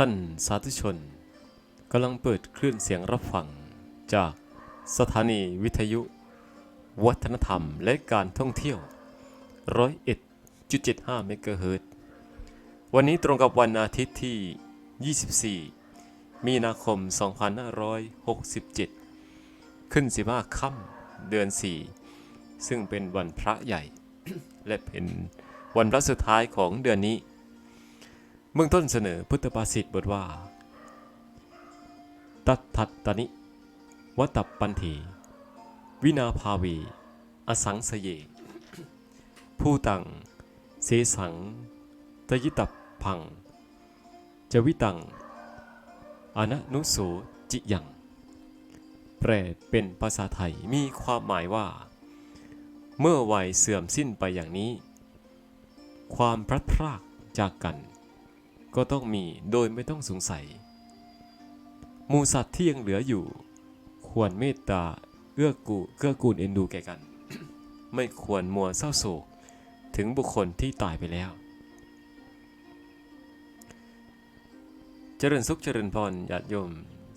ท่านสาธุชนกำลังเปิดคลื่นเสียงรับฟัง จากสถานีวิทยุ วัฒนธรรมและการท่องเที่ยวร้อยเอ็ดจุดเมกะเฮิรตวันนี้ตรงกับวันอาทิตย์ที่ 24 มีนาคม 2567 ขึ้น 15 ค่ำเดือน 4 ซึ่งเป็นวันพระใหญ่ และเป็นวันพระสุดท้ายของเดือนนี้ เบื้องต้นเสนอพุทธภาษิตบทว่า ตัททัตตนิ วัตตปันธีวินาภาวี อสังสเย ผู้ตัง เสสัง ตยิตับพัง จะวิตัง อนะนุโสจิยัง แปลเป็นภาษาไทยมีความหมายว่า เมื่อวัยเสื่อมสิ้นไปอย่างนี้ ความพลัดพรากจากกัน ก็ต้องมีโดยไม่ต้องสงสัยหมูสัตว์ที่ยังเหลืออยู่ ควรเมตตาเอื้อกูเกื้อกูลเอ็นดูแก่กัน ไม่ควรมัวเศร้าโศก ถึงบุคคลที่ตายไปแล้ว เจริญสุขเจริญพรญาติโยม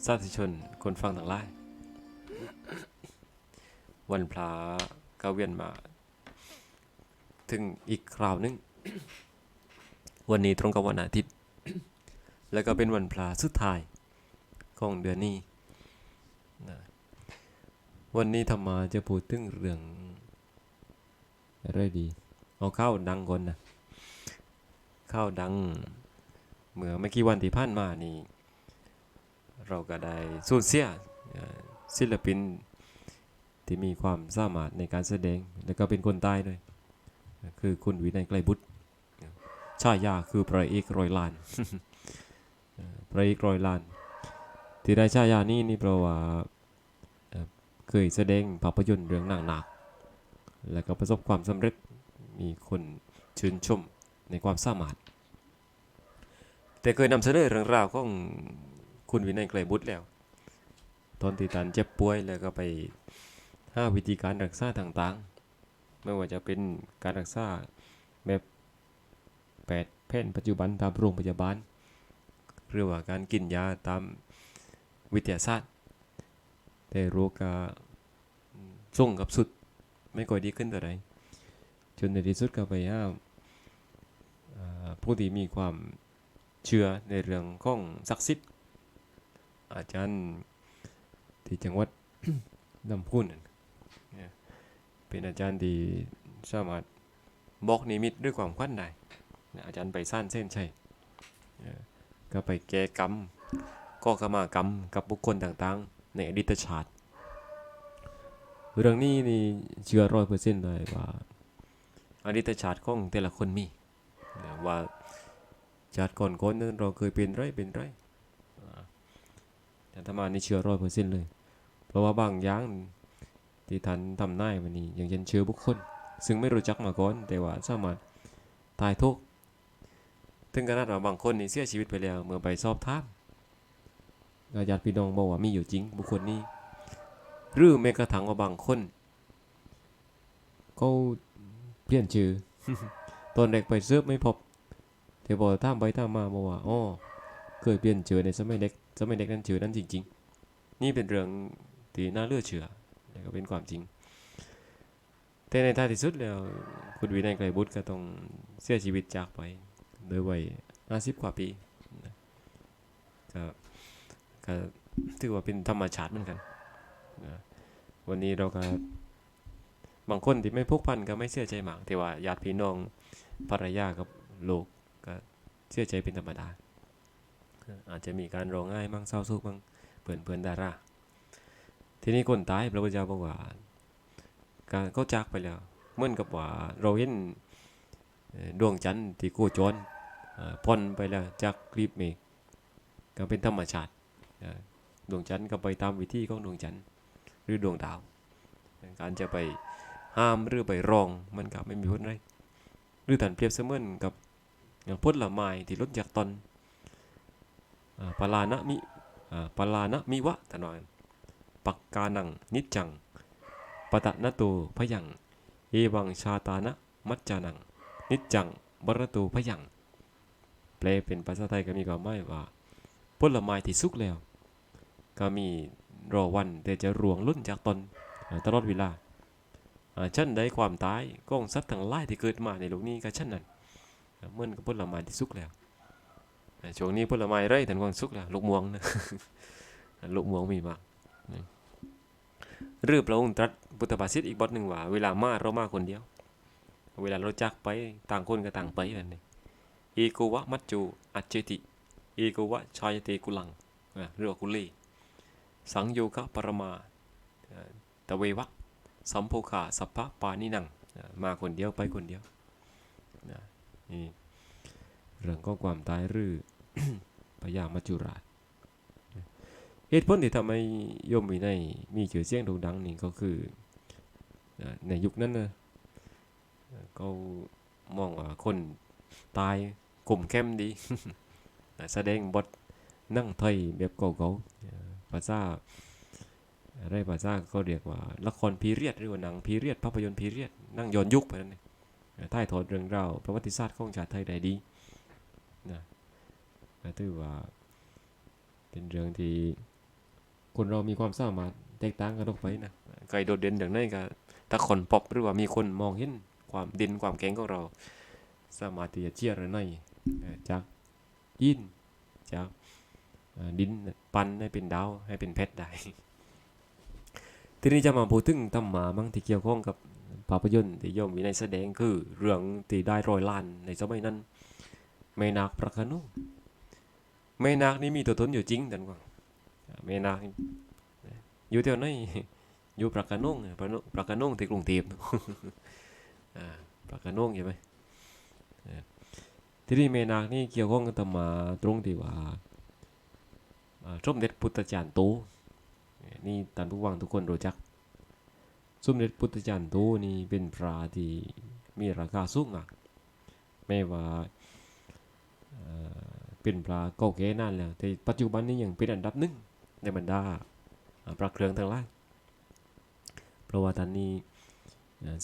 สาธุชนคนฟังทั้งหลาย วันพระก็เวียนมา ถึงอีกคราวหนึง วันนี้ตรงกับวันอาทิตย์ แล้วก็เป็นวันพระสุดท้ายของเดือนนี้นะวันนี้ธรรมาจะพูดถึงเรื่องอะไรดี เอาข้าวดังก่อนนะข้าวดังเมื่อไม่กี่วันที่ผ่านมานี่เราก็ได้สูญเสียศิลปินที่มีความสามารถในการแสดง แล้วก็เป็นคนใต้ด้วย คือคุณวินัยไกลบุตรชายาคือพระเอกรอยล้าน พระเอกรอยล้านที่ได้ชายานี้นี่เพราะว่าเอ่อเคยแสดงภาพยนตร์เรื่องหนังหนักแล้วก็ประสบความสำเร็จมีคนชื่นชมในความสามารถ แต่เคยนำเสนอเรื่องราวของคุณวินัยไกลบุตรแล้ว ตอนที่ตันเจ็บป่วยแล้วก็ไปหาวิธีการรักษาต่างๆ ไม่ว่าจะเป็นการรักษาแบบแปดแผนปัจจุบันตามโรงพยาบาล หรือว่าการกินยาตามวิทยาศาสตร์ แต่โรคก็ส่งกับสุดไม่ค่อยดีขึ้นเท่ไรจนในที่สุดก็ไปหาอ่ผู้ที่มีความเชื่อในเรื่องของศักดิ์สิทธิ์อาจารย์ที่จังหวัดลำพูนเป็นอาจารย์ที่สามารถบอกนิมิตด้วยความควันได้อาจารย์ไปสร้างเส้นใช่เอ่อ ก็ไปแก้กรรมก็ขมากรรมกับบุคคลต่างๆ ในอดีตชาติ เรื่องนี้นี่เชื่อร้อยเปอร์เซ็นต์เลยว่าอดีตชาติของแต่ละคนมีว่าชาติก่อนๆนั้นเราเคยเป็นไรเป็นไรแต่ธรรมานี่เชื่อร้อยเปอร์เซ็นต์เลย เพราะว่าบางอย่างที่ท่านทำนายวันนี้อย่างเช่นเชื่อบุคคล ซึ่งไม่รู้จักมาก่อนแต่ว่าสามารถทายทุก ถึงขนาดว่าบางคนนี่เสียชีวิตไปแล้ว เมื่อไปสอบถามญาติพี่น้องบอกว่ามีอยู่จริง บุคคลนี้ หรือแม้กระทั่งว่าบางคนเขาเปลี่ยนชื่อตอนเด็กไปเสิร์ฟไม่พบแต่พอท่ามไปท่ามมาบอกว่าอ๋อเคยเปลี่ยนชื่อในสมัยเด็กสมัยเด็กนั้นชื่อนั้นจริง ๆ นี่เป็นเรื่องที่น่าเลือเชื่อและก็เป็นความจริง แต่ในท้ายที่สุดแล้วคุณวินัยไกรบุตรก็ต้องเสียชีวิตจากไป โดยวัย50กว่าปีนะก็ก็ถือว่าเป็นธรรมชาติเหมือนกันวันนี้เราก็บางคนที่ไม่ผูกพันก็ไม่เชื่อใจหมากแต่ว่าญาติพี่น้องภรรยากับลูกก็เชื่อใจเป็นธรรมดา อาจจะมีการร้องไห้บ้างเศร้าโศกบ้างเพื่อนเพื่อนดาราทีนี้คนตายพระพุทธเจ้าบอกว่าการเขาจากไปแล้วเหมือนกับว่าเราเห็นดวงจันทร์ที่โคจร พ่นไปแล้วจากกลีบเมฆก็เป็นธรรมชาติดวงจันทร์ก็ไปตามวิธีของดวงจันทร์หรือดวงดาว การจะไปห้ามหรือไปรองมันก็ไม่มีผลอะไรหรือถันเปรียบเสมือนกับอย่างผลละไม้ที่ลดจากตอนปลานะมิปลานะมิวะตะนอยปักกานังนิจจังปะตะนะโตพยัง เอวังชาตานะมัจจานัง นิจจังบรตูพยัง แปลเป็นภาษาไทยก็มีความหมายว่าผลไม้ที่สุกแล้ว ก็มีรอวันแต่จะรวงล้นจากตนตลอดเวลาอ่าฉันได้ความตายกองสัตว์ทั้งหลายที่เกิดมาในโลกนี้ก็เช่นนั้นเหมือนกับผลไม้ที่สุกแล้วช่วงนี้ผลไม้ไรแต่กองสุกแล้วลูกม่วงนะลูกม่วงมีมากหรือพระองค์ตรัสพุทธภาษิตอีกบทหนึ่งว่า เวลามาเรามาคนเดียว เวลาเราจากไปต่างคนก็ต่างไปแบบนี้ อโกวะมัจจูอัจเจติอโกวะชายเตกุลังเรือกุลีสังโยคะปรมาตะเววะสัมโพคาสัพพะปานินังมาคนเดียวไปคนเดียวนี่เรื่องก็ความตายรือพญามัจจุราชเหตุผลที่ทำให้โยมวินัยมีชื่อเสียงโด่งดังนี่ก็คือในยุคนั้นนะเขามองว่าคนตาย กลุ่มเข้มดีแสดงบทนั่งไทยแบบเก่าๆภาษาอะไรภาษาเขาเรียกว่า ละครพีเรียดหรือว่าหนังพีเรียดภาพยนตร์พีเรียดนั่งย้อนยุคไปนั่นเองถ่ายทอดเรื่องราวประวัติศาสตร์ของชาติไทยได้ดีนะถือว่า เป็นเรื่องที่คนเรามีความสามารถแตกต่างกันออกไปนะใครโดดเด่นอย่างนั้นก็ถ้าคนปอบหรือว่ามีคนมองเห็นความเด่นความแข็งของเรา สามารถที่จะเชียร์อะไรเอ่ จากยินจากดินปันให้เป็นดาวให้เป็นเพชรได้ทีนี้จะมาพูดถึงธรรมะมั่งที่เกี่ยวข้องกับภาพยนตร์ที่โยมมีในแสดงคือเรื่องที่ได้รอยล้านในสมัยนั้นแม่นาคพระโขนงแม่นาคนี่มีตัวตนอยู่จริงแต่ว่าแม่นาคอยู่แถวไหนอยู่พระโขนงพระโขนงพระโขนงที่กรุงเทพปากกาโน่งใช่ไหม ทีนี้เมนาคนี่เกี่ยวข้องกับธรรมาตรงที่ว่าสมเด็จพุทธจารย์โตเอ่อนี่ท่านผู้ฟังทุกคนรู้จัก สมเด็จพุทธจารย์โตนี่เป็นพระที่มีราคาสูงมากไม่ว่าเป็นพระเก่าแก่นานแล้วแต่ปัจจุบันนี้ยังเป็นอันดับหนึ่งในบรรดาอ่าพระเครื่องทั้งหลายเพราะว่าท่านนี้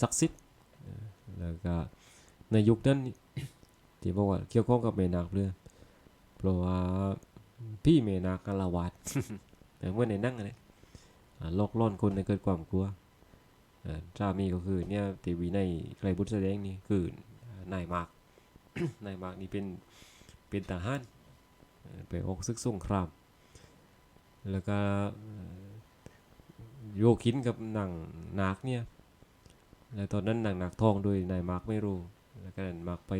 ศักดิ์สิทธิ์แล้วก็ในยุคนั้น ที่บอกว่าเกี่ยวข้องกับเมนาคเรือเพราะว่าพี่เมนาคอละวาดแต่เมื่อในนั่งเลยอ่าโลกล่อนคนในเกิดความกลัวอ่าสามีก็คือเนี่ยทีวีในใครบุตรแสดงนี่คือนายมากนายมากนี่เป็นเป็นทหารไปออกศึกสงคราม แล้วก็โยคินกับหนังนาคเนี่ยแล้วตอนนั้นหนักหนักทองด้วยนายมาร์กไม่รู้ แล้วก็นมาร์กไป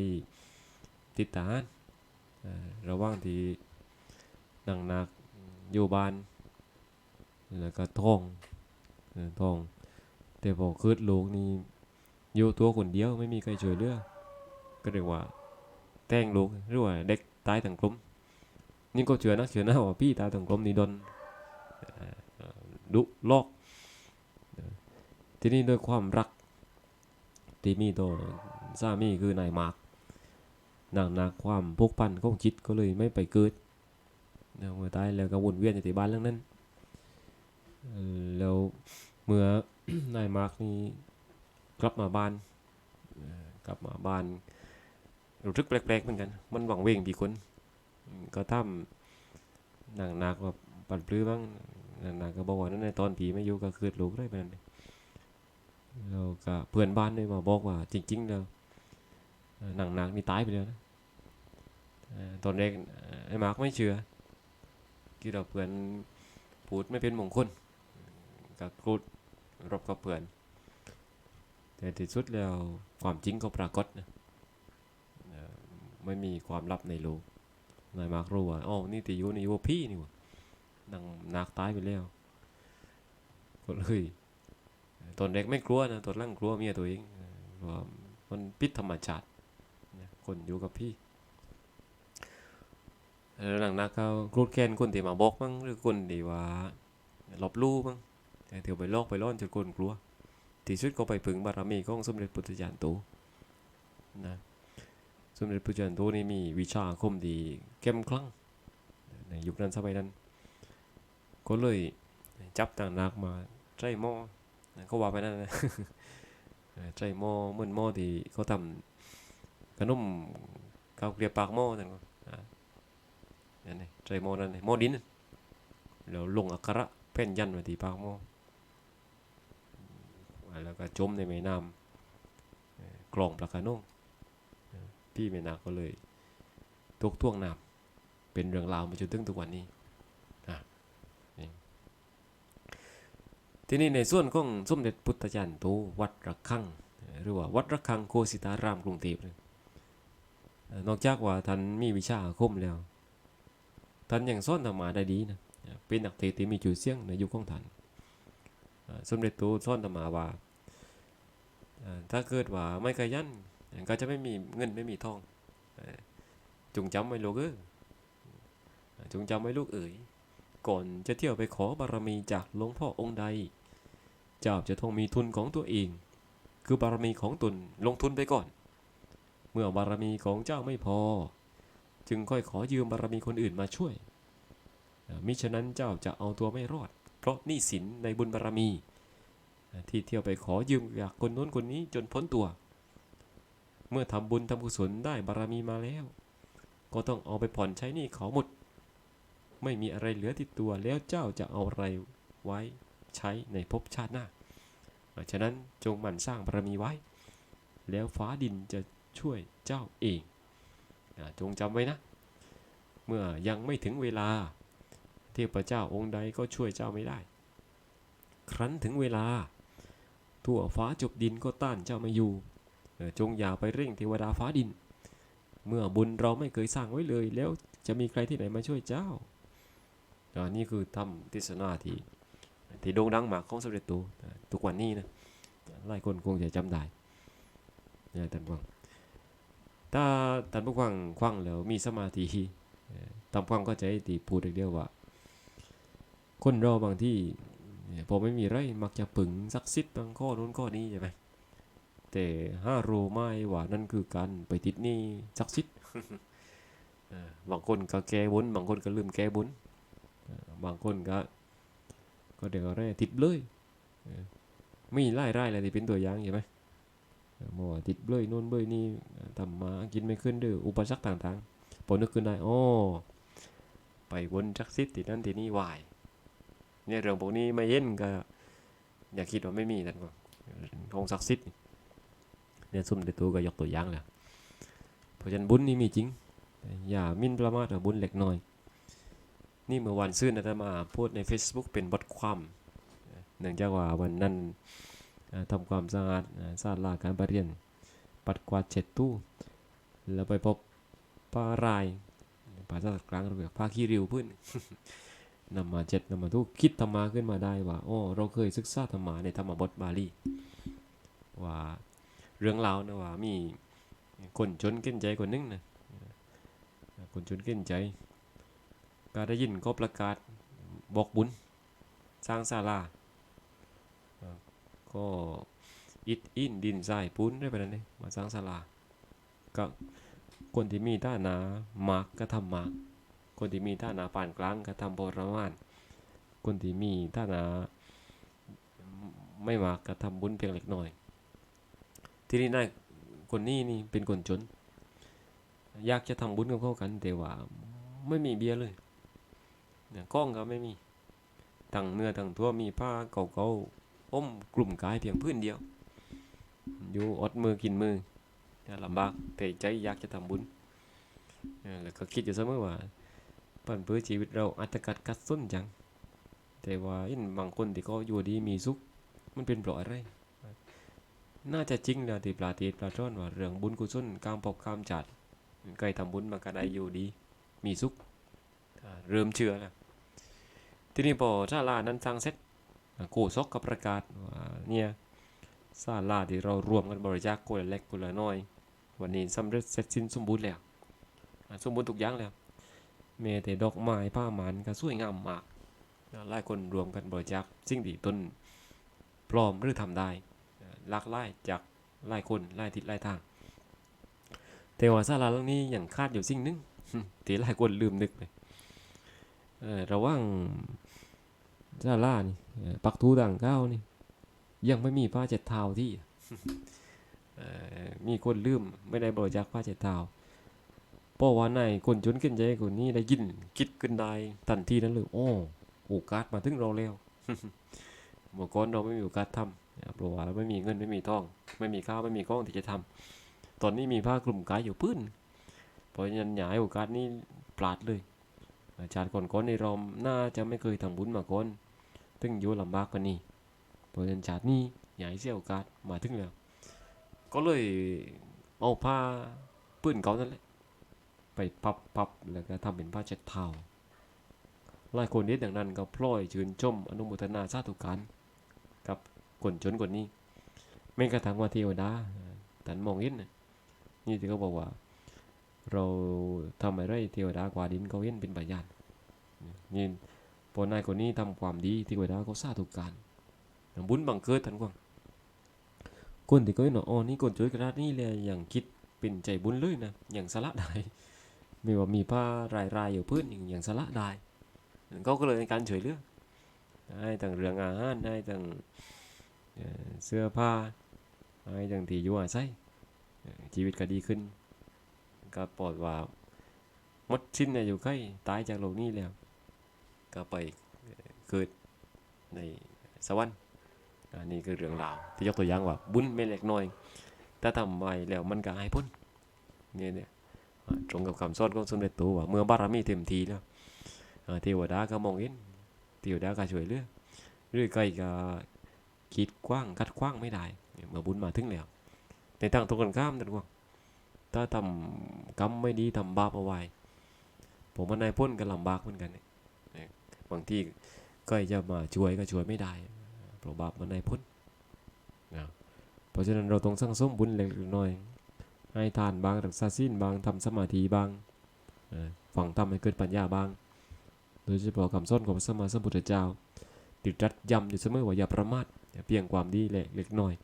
ติดทหารเระหว่างที่หนังนักอยู่บ้าน แล้วก็ทองเออง แต่พอคืดลูกนี่อยู่ตัวคนเดียวไม่มีใครช่วยเหลือก็เรียกว่า แต่งลูกหรือว่าเด็กตายทั้งกลุ่มนี่ก็เชื่อนะเชื่อนะว่าพี่ตายทั้งกลุ่มนี่โดนดุลอกทีนี้ด้วยความรักที่มีต่อสามีคือนายมาร์ก หนักหนักความพกพันของจิตก็เลยไม่ไปเกิดแล้วเมื่อตายแล้วก็วนเวียนอยู่ที่บ้านเรื่องนั้นแล้วเมื่อนายมาร์กนี่กลับมาบ้านกลับมาบ้านรู้สึกแปลกๆเหมือนกัน มันหวังเวงปีคนก็ทำหนักหนักว่าปัดปลื้อบ้างหนักหนักก็บอกว่านั่นในตอนผีไม่อยู่ก็คืดลูกได้ไปนั่นเองแล้วก็เพื่อนบ้านเลยมาบอกว่าจริง ๆ แล้วหนังนักนี่ตายไปแล้วนะ ตอนแรกเอ่อไอ้มาร์กไม่เชื่อคิดว่าเพื่อนพูดไม่เป็นมงคลก็กรูดรบกับเพื่อน แต่ที่สุดแล้วความจริงก็ปรากฏนะไม่มีความลับในโลกนายมาร์กรู้ว่าอ๋อนี่ติยูนี่ยูพี่นี่วะหนังนักตายไปแล้วก็เลยตอนเด็กไม่กลัวนะตอนหล่างกลัวเมียตัวเองเพราะว่ามันพิษธรรมชาติคนอยู่กับพี่ แล้วหลังนักเขากรูดแค้นคนที่มาบอกมั้งหรือคนที่ว่าหลบลู่มั้งแต่เดี๋ยวไปลอกไปล่อนจนคนกลัว ที่สุดก็ไปพึงบารมีของสมเด็จพุทธจารย์โตนะสมเด็จพุทธจารย์โตนี่มีวิชาคมดีเข้มขลังในยุคนั้นสมัยนั้น ก็เลยจับต่างนักมาใจหม้อเขาว่าไปนั่นนะเออใจหม้อเหมือนหม้อที่เขาทำขนมข้าวเกลียบปากหม้อนั่นก็ อ่านั่นนี่ใส่หม้อนั่นนี่หม้อดินแล้วลงอักขระเพ่นยันไว้ที่ปากหม้ออ่าแล้วก็จมในแม่น้ำเอ่อกลองปลากระนงพี่แม่นาก็เลยตกท่วงน้ำเป็นเรื่องราวมาจนถึงทุกวันนี้อะนี่ทีนี้ในส่วนของสมเด็จพุทธจารย์โตวัดระฆังหรือว่าวัดระฆังโกสิตารามกรุงเทพเนี่ยเอ่อนอกจากว่าท่านมีวิชาอาคมแล้ว ท่านยังสอนธรรมะได้ดีนะเป็นนักเทศที่มีชื่อเสียงในยุคของท่านเอ่อสมเด็จโตสอนธรรมะว่าถ้าเกิดว่าไม่ขยันก็จะไม่มีเงินไม่มีทองจงจำไว้ลูกเอ้ยจงจำไว้ลูกเอ๋ยก่อนจะเที่ยวไปขอบารมีจากหลวงพ่อองค์ใด เจ้าจะต้องมีทุนของตัวเอง คือบารมีของตนลงทุนไปก่อน เมื่อบารมีของเจ้าไม่พอ จึงค่อยขอยืมบารมีคนอื่นมาช่วย มิฉะนั้นเจ้าจะเอาตัวไม่รอด เพราะหนี้สินในบุญบารมี ที่เที่ยวไปขอยืมจากคนโน้นคนนี้จนพ้นตัว เมื่อทำบุญทำกุศลได้บารมีมาแล้ว ก็ต้องเอาไปผ่อนใช้หนี้เขาหมด ไม่มีอะไรเหลือติดตัวแล้วเจ้าจะเอาอะไรไว้ใช้ในภพชาติหน้า ฉะนั้นจงหมั่นสร้างบารมีไว้ แล้วฟ้าดินจะช่วยเจ้าเอง จงจำไว้นะ เมื่อยังไม่ถึงเวลา เทพเจ้าองค์ใดก็ช่วยเจ้าไม่ได้ ครั้นถึงเวลา ทั่วฟ้าจบดินก็ต้านเจ้าไม่อยู่ จงอย่าไปเร่งเทวดาฟ้าดิน เมื่อบุญเราไม่เคยสร้างไว้เลย แล้วจะมีใครที่ไหนมาช่วยเจ้าอานี่คือธรรมเทศนาที่ที่โด่งดังมากของสมเด็จตอ่าทุกวันนี้นะหลายคนคงจะจำได้นะท่านผู้ฟัง ถ้าท่านผู้ฟังฟังแล้วมีสมาธิทำความเข้าใจที่พูดเดียวว่า คนเราบางที่พอไม่มีไรมักจะปึงซักซิดบางข้อนู้นข้อนี้ใช่ไหมแต่ห้ารู้ไม่ว่านั่นคือการไปติดนี้ซักซิดบางคนก็แก้บนบางคนก็ลืมแก้บนบางคนก็ ก็เดี๋ยวอะไรติดเลยเออมีไล่ไล่อะไรที่เป็นตัวอย่างใช่ไหม เออหมอติดเบลยโน่นเบลยนี่ทำมากินไม่ขึ้นด้วยอุปสรรคต่างๆพอนึกขึ้นได้อ๋อไปวนจักซิดที่นั่นที่นี่วายเนี่ยเรื่องพวกนี้ไม่เย็นก็ อย่าคิดว่าไม่มีนั่นก็ของศักดิ์สิทธิ์เนี่ยซุ่มเดตัวก็ยกตัวอย่างแหละเพราะฉะนั้นบุญนี่มีจริง อย่ามิ่นประมาทว่าบุญเล็กน้อย นี่เมื่อวันซื่นอาตมาโพสต์ใน Facebook เป็นบทความ เนื่องจากว่าวันนั้น ทำความสะอาดเอ่อศาลาการประเรียน ปัดกวาดเช็ดตู้ แล้วไปพบปลารายภาษากลางเราเรียกผ้าขี้ริ้วพื้นนำมาเจ็ดนำมาทุกคิดธรรมะขึ้นมาได้ว่าอ๋อเราเคยศึกษาธรรมะในธรรมบทบาลีว่าเรื่องราวนะว่ามีคนจนเก้นใจคนนึงนะคนจนเก้นใจ ก็ได้ยินก็ประกาศบอกบุญสร้างศาลา ก็อิฐอินดินทรายปูนได้ไปนั่นเองมาสร้างศาลาก็คนที่มีท่าหนามากก็ทำมากคนที่มีท่าหนาปานกลางก็ทำปรมาณคนที่มีท่าหนาไม่มากก็ทำบุญเพียงเล็กน้อย ทีนี้นายคนนี้นี่เป็นคนจน อยากจะทำบุญกับเขากันแต่ว่าไม่มีเบียร์เลยเนี่ยกล้องก็ไม่มีทั้งเนื้อทั้งตัวมีผ้าเก่าๆ อมกลุ่มกายเพียงพื้นเดียว อยู่อดมือกินมือลำบากแต่ใจอยากจะทำบุญแล้วก็คิดอยู่เสมอว่าปันเพื่อชีวิตเราอัตกัดกัดส้นจัง แต่ว่าเห็นบางคนที่เขาอยู่ดีมีสุข มันเป็นเพราะอะไรน่าจะจริงนะที่ปลาตีปลาช่อนว่าเรื่องบุญกุศลการปกการจัดใครทำบุญมาก็ได้อยู่ดี มีสุขเริ่มเชื่อแล้วทีนี้พอศาลานั้นสร้างเสร็จ อ่าโกศกก็ประกาศว่าเนี่ยศาลาที่เรารวมกันบริจาคคนละเล็กคนละน้อย วันนี้สำเร็จเสร็จสิ้นสมบูรณ์แล้วสมบูรณ์ทุกอย่างแล้วแม้แต่ดอกไม้ผ้าหมันก็สวยงามมากหลายคนรวมกันบริจาคสิ่งที่ตนพร้อมหรือทำได้ลากหลายจากหลายคนหลายทิศหลายทาง แต่ว่าศาลาหลังนี้อยังขาดอยู่สิ่งหนึงที่หลายคนลืมนึกไปเออระว่าง ซาลานี่ปักทูต่างเก้านี่ ยังไม่มีผ้าเจ็ดเท้าที่มีคนลืมไม่ได้บริจาคผ้าเจ็ดเท้าเพราะว่านคนจนขึ้นใจคนนี้ได้ยินคิดขึ้นได้ทันทีนั้นเลยโอ้โอกาสมาถึงเราแล้วเมื่อก่อนเราไม่มีโอกาสทำเพราะว่าเราไม่มีเงินไม่มีทอง ไม่มีข้าวไม่มีกล้องที่จะทำตอนนี้มีผ้ากลุ่มกายอยู่พื้นเพราะฉะนั้นอย่าให้โอกาสนี้พลาดเลยอาจารย์ก่อนๆในเราน่าจะไม่เคยทำบุญมาก่อน ถึงอยู่ลำบากกว่านี้เพราะฉะนั้นชาตินี้อย่าให้เสียโอกาสมาถึงแล้ว ก็เลยเอาผ้าปื้นเขานั่นแหละไปพับพับแล้วก็ทำเป็นผ้าเช็ดเท้าหลายคนเห็นอย่างนั้นก็พลอยชื่นชมอนุโมทนาสาธุการกับคนจนคนนี้แม้กระทั่งว่าเทวดาท่มองเห็นนี่ที่เขาบอกว่า เราทำอะไรเทวดากว่าดินเขาเห็นเป็นพยานี่ พอนายคนนี้ทำความดีเทวดาเขาสาธุกการบุญบังเกิดทันกว่าคนที่เขาเห็นว่าอ๋อนี่คนช่วยกระดาษนี่เลยอย่างคิดเป็นใจบุญเลยนะอย่างสละได้ไม่ว่ามีผ้ารายรายอยู่พื้นอย่างสละได้เขาก็เลยในการช่วยเหลือให้ต่างเรื่องอาหารให้ต่างเสื้อผ้าให้ต่างที่อยู่อาศัยชีวิตก็ดีขึ้น ก็ปลอดว่าหมดสิ้นอายุไขตายจากโลกนี้แล้ว ก็ไปเกิดในสวรรค์อันนี้คือเรื่องราวที่ยกตัวอย่างว่าบุญไม่เล็กน้อยแต่ทำไว้แล้วมันก็ให้พ้นเนี่ยเนี่ยตรงกับคำสอนของสมเด็จโตว่าเมื่อบารมีเต็มทีแล้วอ่าเทวดาก็มองเห็นเทวดาก็ช่วยเหลือหรือใครก็คิดกว้างคัดกว้างไม่ได้เมื่อบุญมาถึงแล้วในทางตรงกันข้ามนั่นว่าถ้าทำกรรมไม่ดีทำบาปเอาไว้ผมว่านายพ้นก็ลำบากเหมือนกันเนี่ย บางที่ก็จะมาช่วยก็ช่วยไม่ได้เพราะบาปมันนายพ้นนะเพราะฉะนั้นเราต้องสร้างสมบุญเล็กน้อย ให้ทานบางรักษาศีลบางทำสมาธิบางฝังทำให้เกิดปัญญาบาง โดยเฉพาะคำสอนของพระสัมมาสัมพุทธเจ้าติดรัดย้ำอยู่เสมอว่าอย่าประมาทอย่าเพียงความดีเล็กน้อย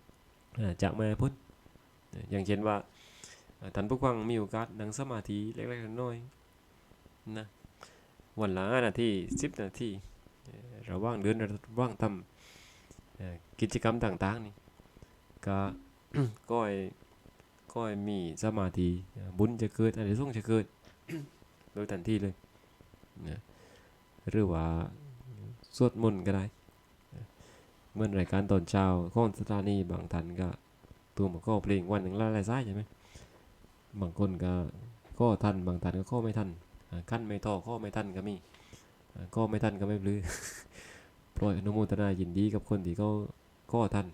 ๆอ่าจะไม่ให้พ้นอย่างเช่นว่าท่านผู้ฟังมีโอกาสนั่งสมาธิเล็กๆน้อยๆนะ วันละห้านาทีสิบนาทีเอ่อระว่างเดือนระว่างทำกิจกรรมต่างๆนี่ก็ก็ให้ก็ให้มีสมาธิบุญจะเกิดอะไรส่งจะเกิดโดยทันทีเลยนะหรือว่าสวดมนต์ก็ได้เมื่อรายการตอนเช้าของสถานีบางท่านก็ตัวมันก็เพลงวันหนึ่งละลายซ้ายใช่ไหมบางคนก็ก็ทันบางท่านก็ข้อไม่ทัน ขั้นไม่ต่อข้อไม่ทันก็มีข้อไม่ทันก็ไม่ปลือปล่อยอนุโมทนายินดีกับคนที่เขาข้อทัน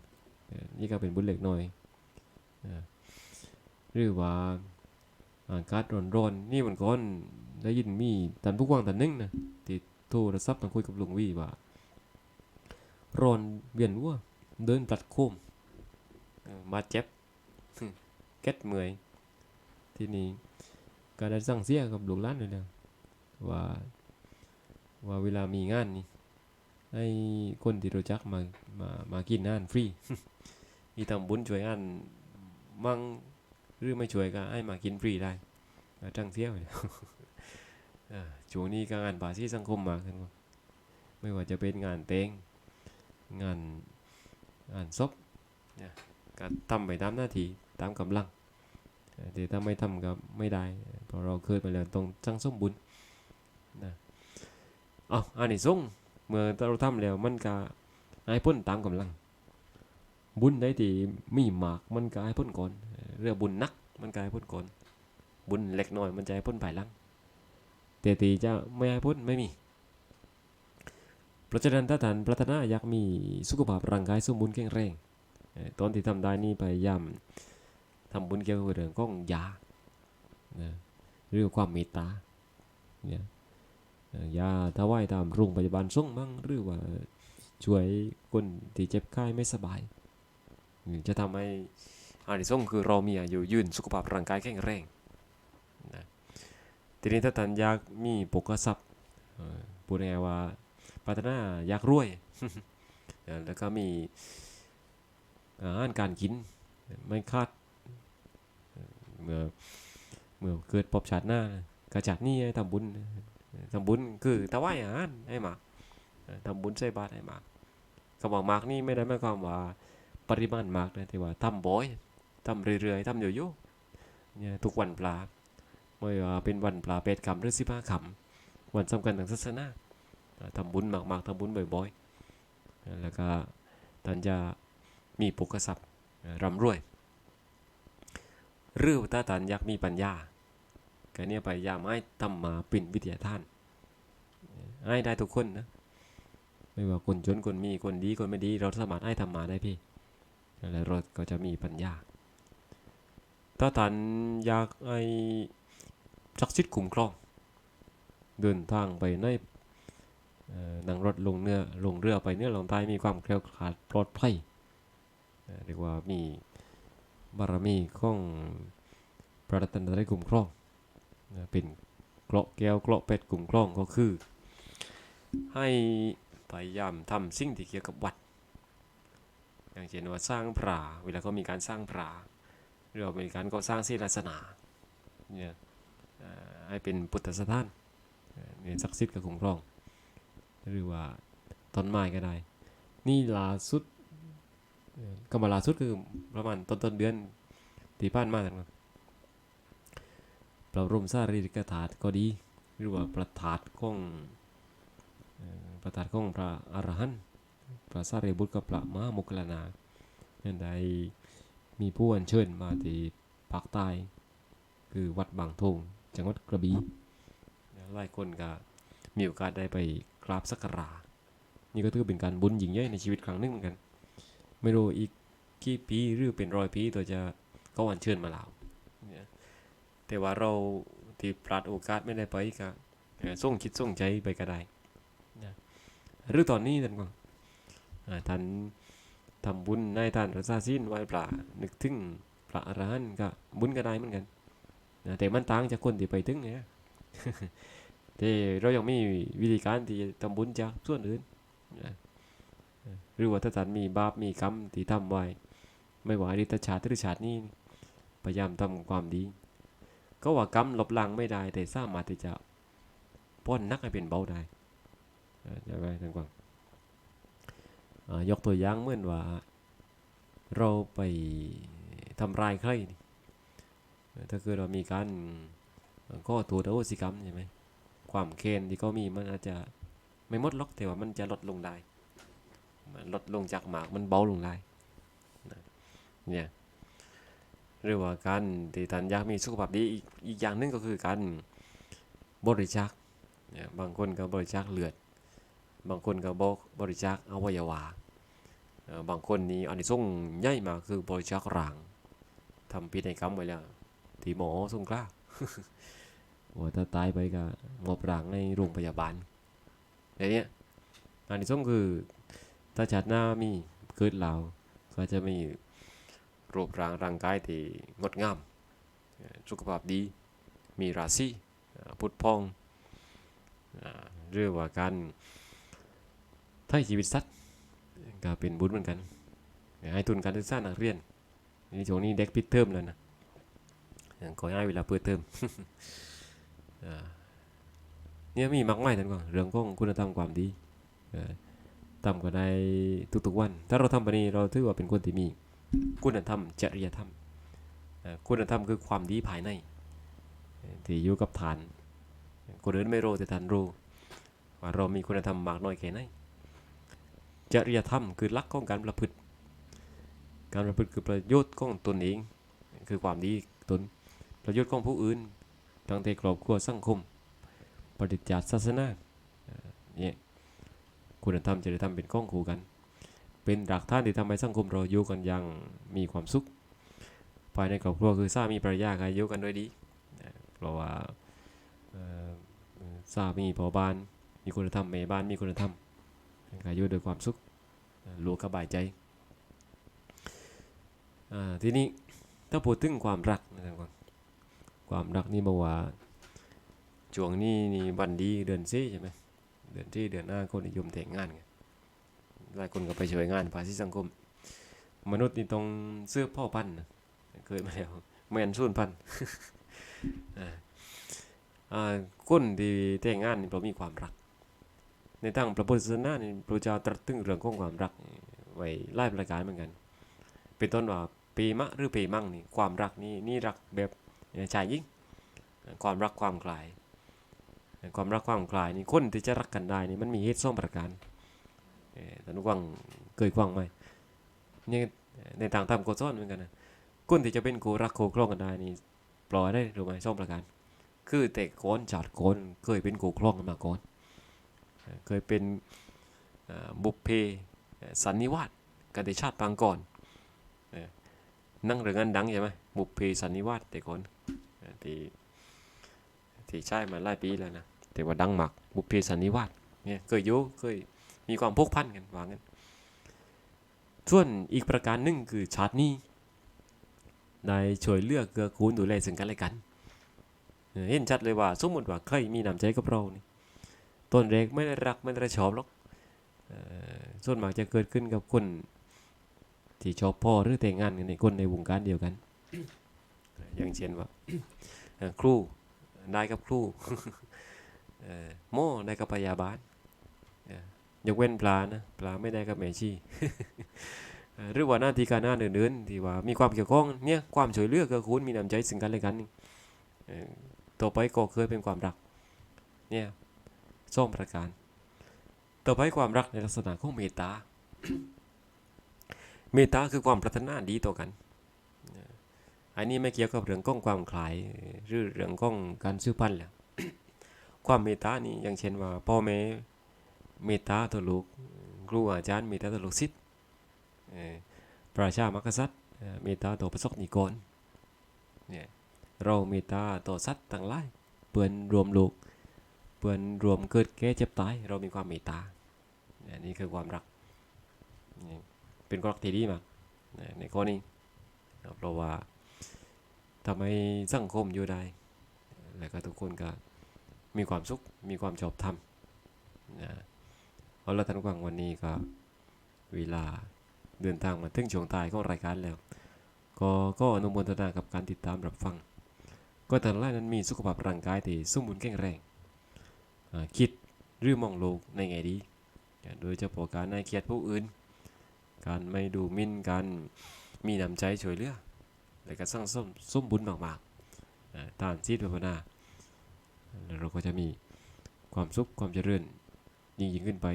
นี่ก็เป็นบุญเล็กน้อยหรือว่าอากาศร้อนๆนี่มันก่อนได้ยินมีท่านผู้กวางท่นหนึงนะที่โทรศัพท์มาคุยกับลุงวีว่าร้อนเวียนหัวเดินตัดโคมเอ่อบาเจ็บเก็ดเมื่อยที่นี้ ก็ได้สั่งเสียกับลูกหลานเลยนะว่าว่าเวลามีงานนี่ให้คนที่รู้จักมามามากินงานฟรีที่ทำบุญช่วยงานมั่งหรือไม่ช่วยก็ให้มากินฟรีได้ก็จังเสียเลยอ่าช่วงนี้ก็งานภาษีสังคมมากันไม่ว่าจะเป็นงานแต่งงานงานศพก็ทำไปตามหน้าที่ตามกำลัง แต่ถ้าไม่ทำก็ไม่ได้เพราะเราเคยไปแล้วต้องสร้างสมบุญนะเอาอันนี้ส่งเมื่อเราทำแล้วมันก็ให้พ้นตามกำลัง บุญได้ที่มีมากมันก็ให้พ้นก่อนเรื่องบุญนักมันก็ให้พ้นก่อนบุญเล็กน้อยมันจะให้พ้นภายหลังแต่ทีจะไม่ให้พ้นไม่มีเพราะฉะนั้นถ้าท่านปรารถนาอยากมีสุขภาพร่างกายสมบูรณ์แข็งแรงตอนที่ทำได้นี่พยายาม ทำบุญเกี่ยวกับเรื่องของยานะหรือความเมตตาเนี่ยยาถวายตามโรงพยาบาลส่งมั่งหรือว่าช่วยคนที่เจ็บไข้ไม่สบายอืมจะทำให้อานิสงส์คือเรามีอายุยืนสุขภาพร่างกายแข็งแรงนะทีนี้ถ้าท่านอยากมีปกทรัพย์พูดง่ายว่าปรารถนาอยากรวย แล้วก็มีอาหารการกินไม่คาด เมื่อเมื่อเกิดพบชาติหน้ากระจัดนี่ทำบุญทำบุญคือถวายอาหารให้หมากทำบุญใส่บาตรให้หมากคำว่าหมากนี่ไม่ได้หมายความว่าปริมาณหมากนะแต่ว่าทำบ่อยทำเรื่อยๆทำอยู่ๆเนี่ยทุกวันปลาไม่ว่าเป็นวันปลาเป็ดคำหรือสิบห้าคำวันสำคัญทางศาสนาทำบุญมากๆทำบุญบ่อยๆแล้วก็ท่านจะมีปุกทรัพย์ร่ำรวย หรือถ้าท่านอยากมีปัญญาก็เนี่ยพยายามให้ทำมาเป็นวิทยาทานให้ได้ทุกคนนะไม่ว่าคนจนคนมีคนดีคนไม่ดี เราสามารถให้ทำมาได้พี่แล้วเราก็จะมีปัญญา ถ้าท่านอยากให้ศักดิ์สิทธิ์คุ้มครองเดินทางไปในนั่งรถลงเนื้อลงเรือไปเนื้อลงใต้มีความแคล้วคลาดปลอดภัยเรียกว่ามี บารมีของพระรัตนตรัยคุ้มครองเป็นเกราะแก้วเกราะเป็ดคุ้มครองก็คือ ให้พยายามทำสิ่งที่เกี่ยวกับวัด อย่างเช่นว่าสร้างพระเวลาก็มีการสร้างพระหรือว่ามีการก่อสร้างศิลาสนาเนี่ยให้เป็นพุทธสถานเนี่ยศักดิ์สิทธิ์กับคุ้มครอง หรือว่าต้นไม้ก็ได้ นี่ล่าสุด ก็มาล่าสุดคือประมาณต้นต้นเดือนที่ผ่านมานะครับพระบรมสารีริกธาตุก็ดีหรือว่าประธาตของประธาตของพระอรหันต์พระสารีบุตรกับพระมหาโมคคัลานะนั่นใดมีผู้อัญเชิญมาที่ภาคใต้คือวัดบางทงจังหวัดกระบี่หลายคนก็มีโอกาสได้ไปกราบสักการะนี่ก็ถือเป็นการบุญยิ่งใหญ่ในชีวิตครั้งหนึงเหมือนกัน ไม่รู้อีก กี่ปีหรือเป็นร้อยปีตัวจะก็อัญเชิญมาแล้วเนี่ยแต่ว่าเราที่พลาดโอกาสไม่ได้ไปก็ส่งคิดส่งใจไปก็ได้นะหรือตอนนี้ท่านก็ท่านทำบุญในท่านรักษาศีลไหว้พระนึกถึงพระอรหันต์ก็บุญก็ได้เหมือนกันนะแต่มันต่างจากคนที่ไปถึงเนี่ยแต่เรายังมีวิธีการที่จะทำบุญจากส่วนอื่นนะหรือว่าถ้าท่านมีบาปมีกรรมที่ทำไว้ ไม่ว่าอดีตชาติหรือชาตินี้พยายามทำความดี ก็ว่ากรรมลบล้างไม่ได้แต่สามารถที่จะป้อนนักให้เป็นเบาได้เออจะไปทางกวางยกตัวอย่างเหมือนว่า เราไปทำรายใครนี่ถ้าเกิดเรามีการก็ตัวอโหสิกรรมใช่ไหมความเคนที่เขามีมันอาจจะไม่หมดล็อกแต่ว่ามันจะลดลงได้มันลดลงจากหมากมันเบาลงได้ เนี่ยหรือว่าการที่ท่านอยากมีสุขภาพดีอีกอีกอย่างหนึงก็คือการบริจาคเนี่ยบางคนก็บริจาคเลือด บางคนก็บบริจาคอวัยวะบางคนนี่อันนี้ส่งใหญ่มาคือบริจาคร่างทำพิธีกรรมไว้แล้วที่หมอส่งกล้าว่าถ้าตายไปก็มอบร่างในโรงพยาบาลอย่างเนี้ยอันนี้ส่งคือถ้าชาติหน้ามีเกิดเราก็จะมี รูปร่างร่างกายที่งดงาม สุขภาพดี มีราศีพุทธพองอ่าหรือว่าการถ้าชีวิตสัตว์ก็เป็นบุญเหมือนกันให้ทุนการศึกษานักเรียนนี่ช่วงนี้เด็กปิดเทอมแล้วนะขอให้เวลาเปิดเทอมเนี่ยมีมากมายท่านก่อนเรื่องของคุณธรรมความดีเอ่อทำก็ได้ทุกๆวัน ถ้าเราทำไปนี้เราถือว่าเป็นคนที่มี คุณธรรม จริยธรรม คุณธรรมคือความดีภายใน ที่อยู่กับฐานคนอื่นไม่รู้แต่ฐานรู้ว่าเรามีคุณธรรมมากน้อยแค่ไหนจริยธรรมคือลักของการประพฤติ การประพฤติคือประโยชน์ของตนเอง คือความดีตน ประโยชน์ของผู้อื่นตั้งแต่ครอบครัวสังคม ปฏิจจศาสนาเอ่อเนี่ยคุณธรรมจริยธรรมเป็นข้องคู่กัน เป็นหลักฐานที่ทำให้สังคมเราอยู่กันอย่างมีความสุขภายในครอบครัวคือสามีภรรยาก็อยู่กันด้วยดีเพราะว่าสามีพ่อบ้าน มีคุณธรรมแม่บ้านมีคุณธรรมก็อยู่ด้วยความสุขรู้สบายใจทีนี้ถ้าพูดถึงความรักนะครับก่อนความรักนี่บอกว่าช่วงนี้นี่วันดีเดือนสี่ใช่ไหมเดือนที่เดือนหน้าคนนิยมแต่งงานกัน หลายคนก็ไปช่วยงานภาษีสังคม มนุษย์นี่ต้องเสื้อพ่อพันธุ์นะเคยมาแล้วแมนสูนพันธุ์คนที่แต่งงานนี่เรามีความรัก ในทางพระพุทธศาสนานี่พระเจ้าตรัสถึงเรื่องของความรักไว้หลายประการเหมือนกัน เป็นต้นว่าปีมะหรือปีมั่งนี่ความรักนี่นี่รักแบบชายหญิงความรักความกลาย ความรักความกลายนี่คนที่จะรักกันได้นี่มันมีเหตุสองประการ ท่านว้างเคยกว้างไหมนี่ในต่างธรรมก็สอนเหมือนกันนะคนที่จะเป็นโครักโคู่องกันได้นี่ปล่อยได้หรือไม่สองประการ คือแต่ก่อนจากก่อนเคยเป็นโคู่องกันมาก่อน เคยเป็นบุพเพสันนิวาสกันในชาติปางก่อนนั่งเรื่องนั้นดังใช่ไหมบุพเพสันนิวาสแต่ก่อนที่ที่ใช่มาหลายปีแล้วนะแต่ว่าดังมากบุพเพสันนิวาสเนี่ยเคยยู่เคย มีความพกพันกันว่างั้นส่วนอีกประการหนึ่งคือชาตินี้ได้ช่วยเลือกเกื้อกูลดูแลซึ่งกันและกันเออเห็นชัดเลยว่า สมมติว่าใครมีน้ำใจกับเรานี่ต้นแรกไม่ได้รักไม่ได้ชอบหรอกส่วนมากจะเกิดขึ้นกับคนที่ชอบพ่อหรือแต่งงานกันในคนในวงการเดียวกัน อย่างเช่นว่าครูได้กับครูโม่ได้กับพยาบาล ยกเว้นปลานะปลาไม่ได้กับแม่ชีเอ่อหรือว่าหน้าที่การงานอื่นๆที่ว่ามีความเกี่ยวข้องเนี่ยความช่วยเหลือเกื้อกูลมีน้ำใจซึ่งกันและกันต่อไปก็เคยเป็นความรักเนี่ยสองประการ ต่อไปความรักในลักษณะของเมตตาเมตตาคือความปรารถนาดีต่อกัน อันนี้ไม่เกี่ยวกับเรื่องก้องความคลายหรือเรื่องก้องการซื้อพันธุ์แล้วความเมตตานี่อย่างเช่นว่าพ่อแม่ เมตตาต่อลูกครูอาจารย์เมตตาต่อลูกศิษย์ประชามากษัตริย์เอ่อเมตตาต่อประสบนิกรเนี่ยเราเมตตาต่อสัตว์ต่างหลายเปื่อนรวมลูกเปื่อนรวมเกิดแก่เจ็บตายเรามีความเมตตาอันนี้คือความรักนี่เป็นความรักที่ดีมากในข้อนี้เพราะว่าทำให้สังคมอยู่ได้ แล้วก็ทุกคนก็มีความสุข มีความชอบธรรมนะ เอาละท่านผู้ฟังวันนี้ก็เวลาเดินทางมาถึงช่วงตายของรายการแล้ว ก็ก็อนุโมทนากับการติดตามรับฟัง ก็แต่ละรายนั้นมีสุขภาพร่างกายที่สมบูรณ์แข็งแรงคิดหรือมองโลกในแง่ดี โดยเฉพาะการให้เกียรติผู้อื่น การไม่ดูหมิ่นการมีน้ำใจช่วยเหลือและก็สร้างสมสมบุญมากๆอ่าตามที่ภาวนาแล้วเราก็จะมีความสุขความเจริญยิ่งยิ่งขึ้นไป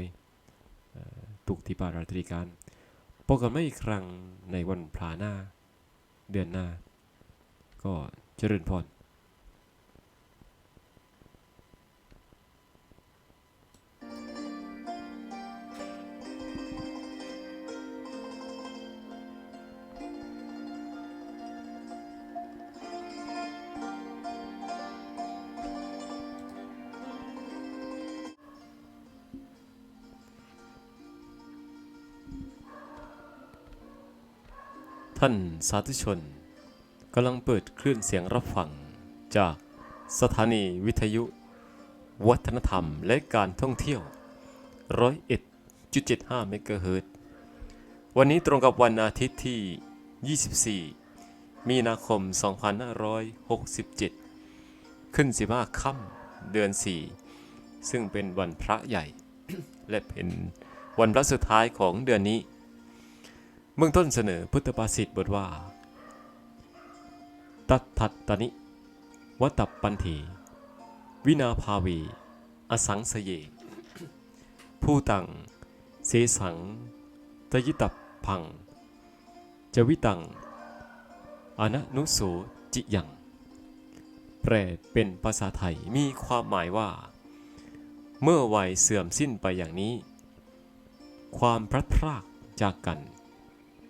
ทุกที่ปาราตรีการพบกันไม่อีกครั้งในวันพลาหน้า เดือนหน้า ก็เจริญพร ท่านสาธุชนกำลังเปิดคลื่นเสียงรับฟัง จากสถานีวิทยุ วัฒนธรรมและการท่องเที่ยวร้อยเอ็ดจุดเมกะเฮิรตวันนี้ตรงกับวันอาทิตย์ที่ 24 มีนาคม 2567 ขึ้น 15 ค่ำเดือน 4 ซึ่งเป็นวันพระใหญ่ และเป็นวันพระสุดท้ายของเดือนนี้ เบื้องต้นเสนอพุทธภาษิตบทว่า ตัทธัตตนิวัตปันธีวินาภาวี อสังสเย ผู้ตัง เสสัง ตยิตับพัง จวิตัง อนะนุโสจิยัง แปลเป็นภาษาไทยมีความหมายว่า เมื่อวัยเสื่อมสิ้นไปอย่างนี้ ความพลัดพรากจากกัน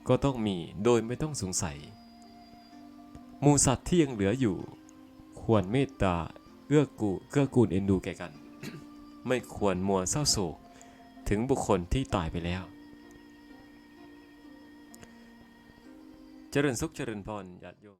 ก็ต้องมีโดยไม่ต้องสงสัยหมูสัตว์ที่ยังเหลืออยู่ ควรเมตตาเอื้อกูเกื้อกูลเอ็นดูแก่กัน ไม่ควรมัวเศร้าโศก ถึงบุคคลที่ตายไปแล้ว เจริญสุขเจริญพรญาติโยม